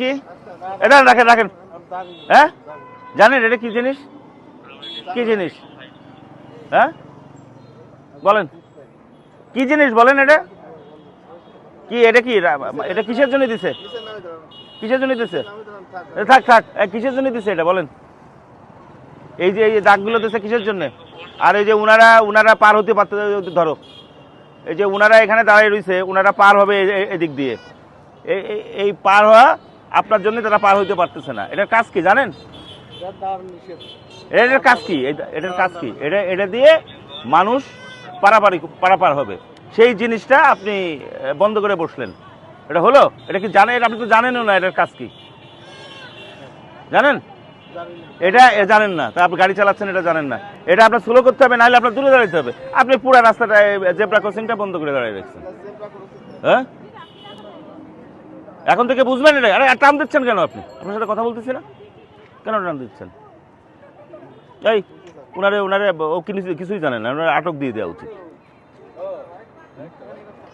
কি? এটা রাখেন রাখেন। হ্যাঁ? জানেন এটা কি জিনিস? কি জিনিস? হ্যাঁ? বলেন। কি জিনিস বলেন এটা? কি এটা কি? এটা কিসের জন্য দিছে? কিসের জন্য দিছে? থাক থাক। কিসের জন্য দিছে এটা? বলেন। এই যে, এই দাগগুলো দিছে কিসের জন্য? আর এই যে উনারা উনারা পার হতে পারতে, ধরো। এই যে উনারা এখানে দাঁড়িয়ে রয়েছে, উনারা পার হবে এদিক দিয়ে। এই পার হওয়া আপনার জন্য তারা পার হইতে পারতেছে না। এটার কাজ কি জানেন? এটার কাজ কি? এটার কাজ কি? এটা এটা দিয়ে মানুষ পারাপারি পারাপার হবে। সেই জিনিসটা আপনি বন্ধ করে বসলেন। এটা হলো? এটা কি জানেন? আপনি তো জানেনও না এটার কাজ কি। জানেন? এটা জানেন না। তা আপনি গাড়ি চালাচ্ছেন, এটা জানেন না। এটা আপনার স্লো করতে হবে, নাহলে আপনার দূরে দাঁড়াতে হবে। আপনি পুরো রাস্তাটা জেব্রা ক্রসিংটা বন্ধ করে দাঁড়িয়ে রাখছেন। হ্যাঁ? এখন থেকে বুঝবেন এটা? আরে টান দিচ্ছেন কেন আপনি? আপনার সাথে কথা বলতেছি না? কেন টান দিচ্ছেন? এই ওনারে ওনারে ও কিছু- কিছুই জানেন না ওনারে আটক দিয়ে দেওয়া উচিত।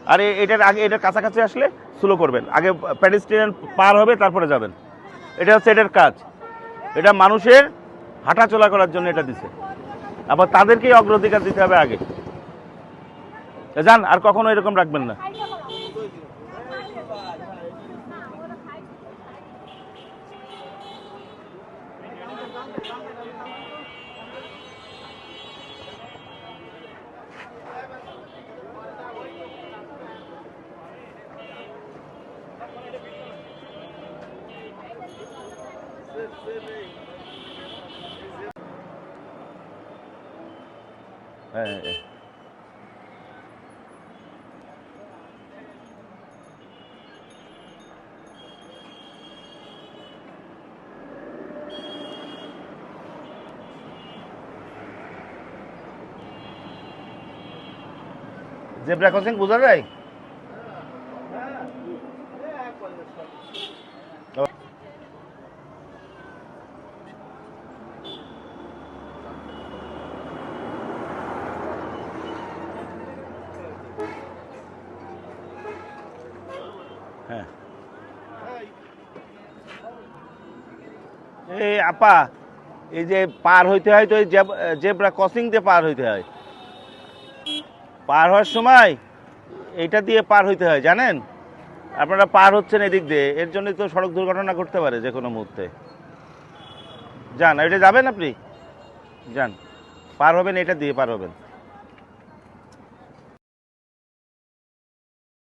আরে, এটার আগে, এটার কাছাকাছি আসলে স্লো করবেন। আগে প্যাডেস্ট্রিয়ান পার হবে, তারপরে যাবেন। এটা হচ্ছে এটার কাজ। এটা মানুষের হাঁটা চলা করার জন্য এটা দিছে। আবার তাদেরকেই অগ্রাধিকার দিতে হবে আগে। যান, আর কখনো এরকম রাখবেন না। জেব্রা ক্রসিং বোঝা যায় হ্যাঁ। এই আপা, এই যে পার হইতে হয় তো জেব্রা ক্রসিং দিয়ে পার হইতে হয়। পার হওয়ার সময় এইটা দিয়ে পার হইতে হয়, জানেন? আপনারা পার হচ্ছেন এদিক দিয়ে, এর জন্য তো সড়ক দুর্ঘটনা ঘটতে পারে যে কোনো মুহূর্তে। যান, এটা যাবেন আপনি? যান, পার হবেন, এটা দিয়ে পার হবেন।